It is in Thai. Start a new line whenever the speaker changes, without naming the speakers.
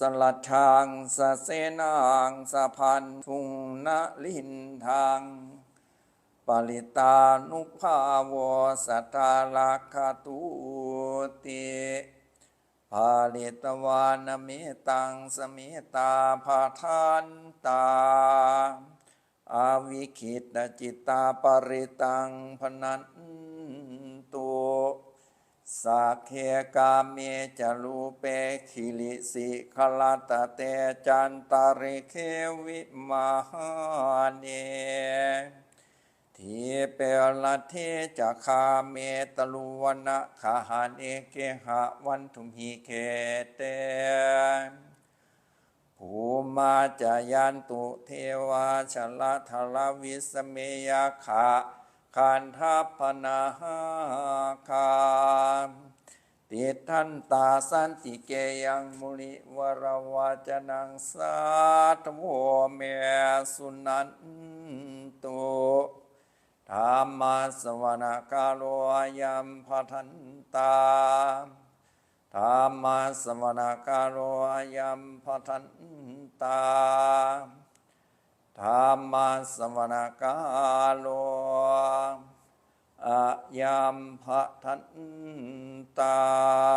สลัดทางสะเสนางสะพันทุงนลินทางปริตานุภาวสัทธาลักขตุติภาลิตวานเมตังสเมตาภาทานตา อาวิคิตจิตตาปริตังพนัน สักเคกาเมจลูเปคิลิสิขลาตเตจันตาริเควิมาเนทีเปลเทจะคาเมตลุวนะคาหานเอเกหะวันทุมหิเคเตภูมาจายันตุเทวาชละทลวิสเมยาขะคันทัพนาหาคา ทันตาสันติเกยังมุนิวรวาจนังสัตโวเมสุนันตุธรรมาสวนาคาโลอายัมพัทันตาธรรมาสมณกาโรอายัมพัทันตาธรรมาสมณกาโลอายัมพัทัน ตา